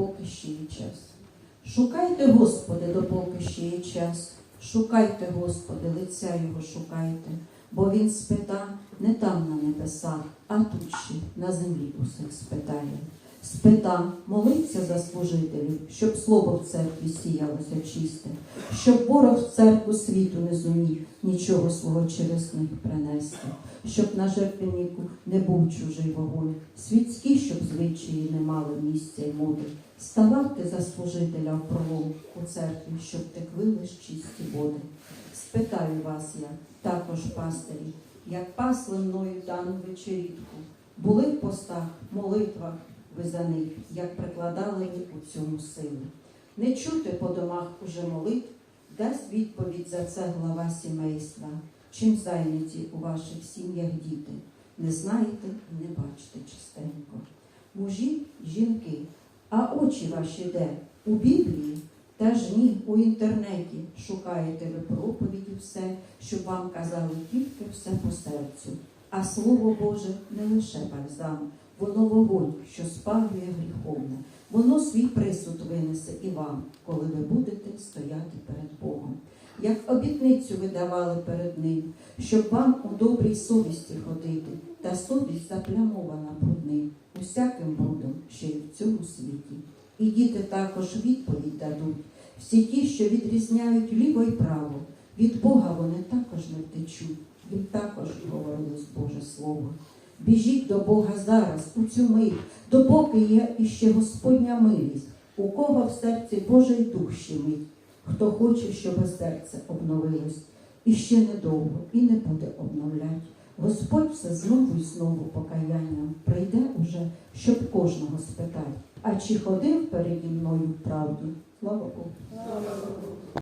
допоки ще є час. Шукайте, Господи, допоки ще є час. Шукайте, Господи, лиця Його шукайте, бо Він спита не там на небесах, а тут ще на землі усіх спитає. Спита, молиться за служителів, щоб слово в церкві сіялося чисте, щоб ворог в церкву світу не зумів нічого свого через них принести, щоб на жертвеннику не був чужий вогонь, світські, щоб звичаї не мали місця й моди. Ставайте за служителя в пролом у церкві, щоб текли лиш чисті води. Спитаю вас я, також пастирі, як пасли мною дану вечерітку, були в постах, молитвах ви за них, як прикладали ви у цьому силу. Не чути по домах уже молитв, дасть відповідь за це глава сімейства. Чим зайняті у ваших сім'ях діти? Не знаєте і не бачите частенько. Мужі, жінки, а очі ваші де? У Біблії? Та ж ні, у інтернеті шукаєте ви проповіді все, щоб вам казали тільки все по серцю. А Слово Боже не лише бальзам, воно вогонь, що спалює гріховне. Воно свій присуд винесе і вам, коли ви будете стояти перед Богом. Як обітницю ви давали перед ним, щоб вам у добрій совісті ходити, та совість заплямована брудним, усяким брудом, що й в цьому світі. І діти також відповідь дадуть. Всі ті, що відрізняють ліво і право, від Бога вони також не втечуть. Їм також говорилось Боже Слово. Біжіть до Бога зараз, у цю мить, допоки є іще Господня милість, у кого в серці Божий дух щемить, хто хоче, щоб серце обновилось, і ще недовго, і не буде обновлять. Господь все знову і знову покаянням прийде уже, щоб кожного спитати, а чи ходив переді мною в правді? Слава Богу.